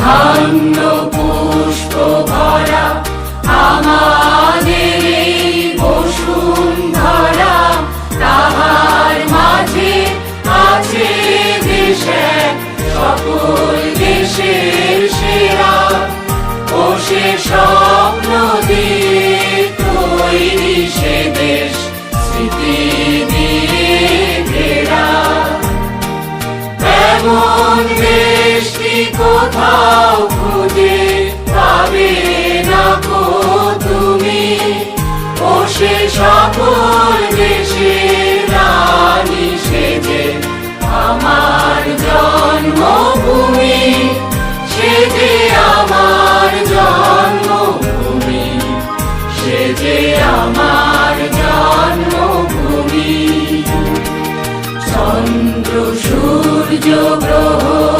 ধন্য কোথাও খুঁজে পাবে না কো তুমি। ও সে সকল দেশের রানী সেজে আমার জন্মভূমি সে যে আমার জন্মভূমি সে যে আমার জন্মভূমি। চন্দ্র সূর্য গ্রহ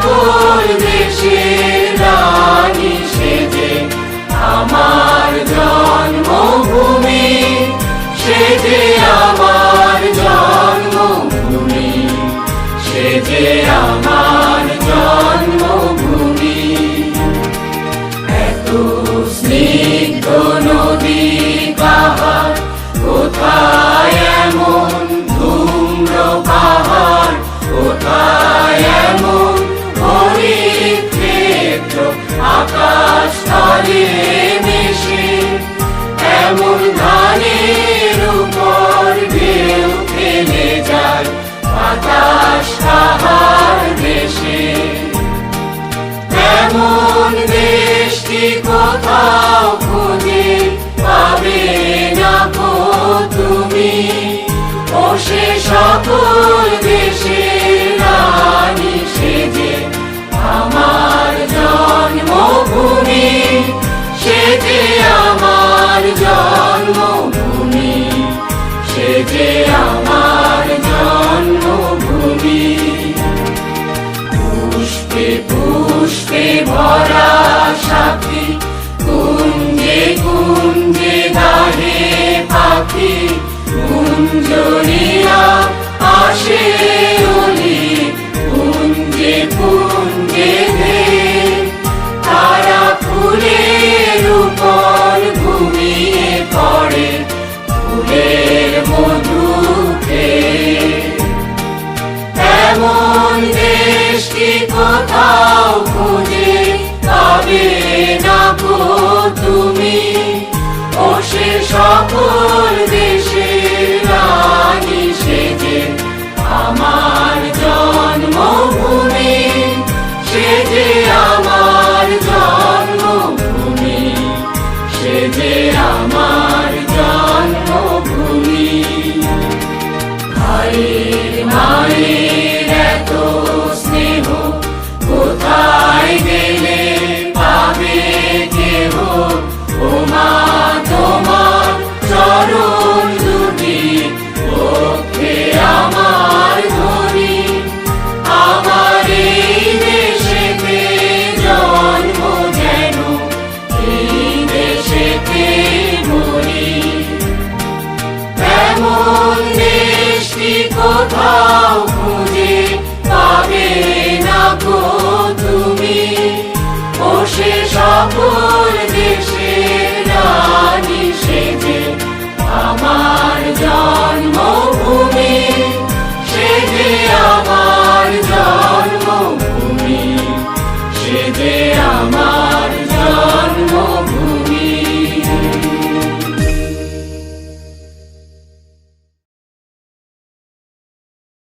সকল দেশের রানী সেজে আমার জন্মভূমি, সে যে আমার জন্মভূমি, সে যে আমার জন্মভূমি, এত নদী পুষ্পে পুষ্পে ভরা সাথী। কুঞ্জে কুঞ্জে গাহে পাখি। কুঞ্জরিয়া আসে দেশটি কোথাও খুঁজে পাবে না তুমি। ও সে সকল দেশের কোথাও খুঁজে পাবে না গো তুমি। ও সে সকল